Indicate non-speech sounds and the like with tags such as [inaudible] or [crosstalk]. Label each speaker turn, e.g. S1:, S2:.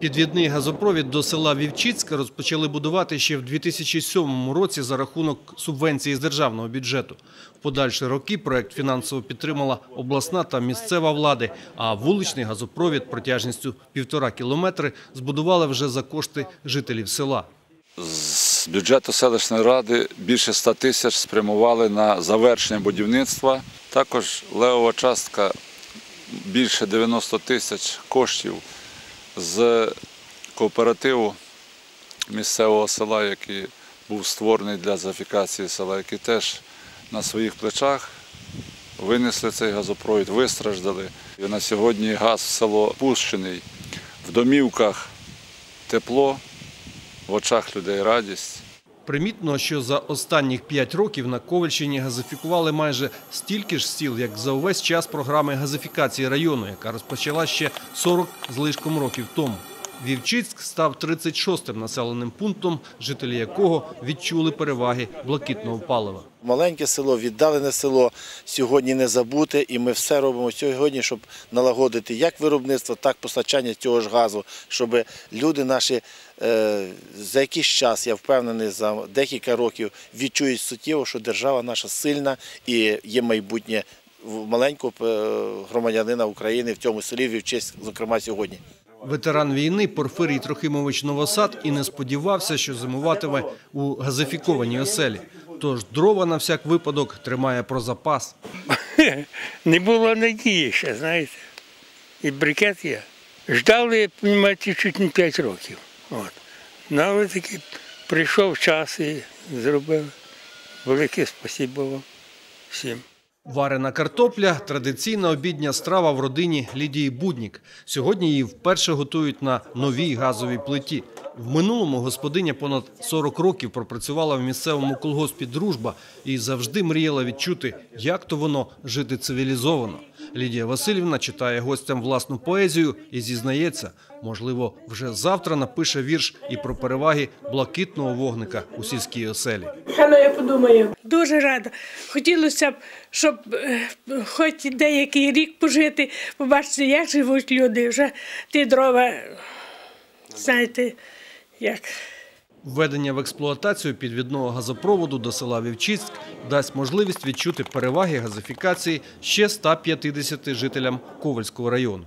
S1: Підвідний газопровід до села Вівчицька розпочали будувати ще в 2007 році за рахунок субвенції з державного бюджету. В подальші роки проект фінансово підтримала обласна та місцева влади, а вуличний газопровід протяжністю півтора кілометри збудували вже за кошти жителів села.
S2: З бюджету селищної ради більше 100 тисяч спрямували на завершення будівництва. Також левова частка більше 90 тисяч коштів з кооперативу місцевого села, який був створений для зафікації села, який теж на своїх плечах винесли цей газопровід, вистраждали. І на сьогодні газ в село пущений, в домівках тепло, в очах людей радість.
S1: Примітно, що за останніх п'ять років на Ковальщині газифікували майже стільки ж сіл, як за увесь час програми газифікації району, яка розпочала ще 40 з лишком років тому. Вівчицьк став 36-м населеним пунктом, жителі якого відчули переваги блакитного палива.
S3: Маленьке село, віддалене село сьогодні не забуте, і ми все робимо сьогодні, щоб налагодити як виробництво, так і постачання цього ж газу, щоб люди наші е, за якийсь час, я впевнений, за декілька років відчують суттєво, що держава наша сильна і є майбутнє маленького е, громадянина України в цьому селі Вівчиськ, зокрема сьогодні.
S1: Ветеран війни Порфирій Трохимович Новосад і не сподівався, що зимуватиме у газифікованій оселі. Тож дрова на всяк випадок тримає про запас. [laughs]
S4: Не було надії ще, знаєте. І брикет є. Ждали, розумієте, чуть не 5 років. От. Ну, але таки прийшов час і зробили. Велике спасибо вам всім.
S1: Варена картопля традиційна обідня страва в родині Лідії Буднік. Сьогодні її вперше готують на новій газовій плиті. В минулому господиня понад 40 років пропрацювала в місцевому колгоспі Дружба і завжди мріяла відчути, як то воно жити цивілізовано. Лідія Васильівна читає гостям власну поезію і зізнається, можливо, вже завтра напише вірш і про переваги блакитного вогника у сільській оселі.
S5: Хано я подумаю.
S6: Дуже рада. Хотілося б, щоб е, хоч деякий рік пожити, побачити, як живуть люди. Вже ті дрова, знаєте, як.
S1: Введення в експлуатацію підвідного газопроводу до села Вівчицьк дасть можливість відчути переваги газифікації ще 150 жителям Ковальського району.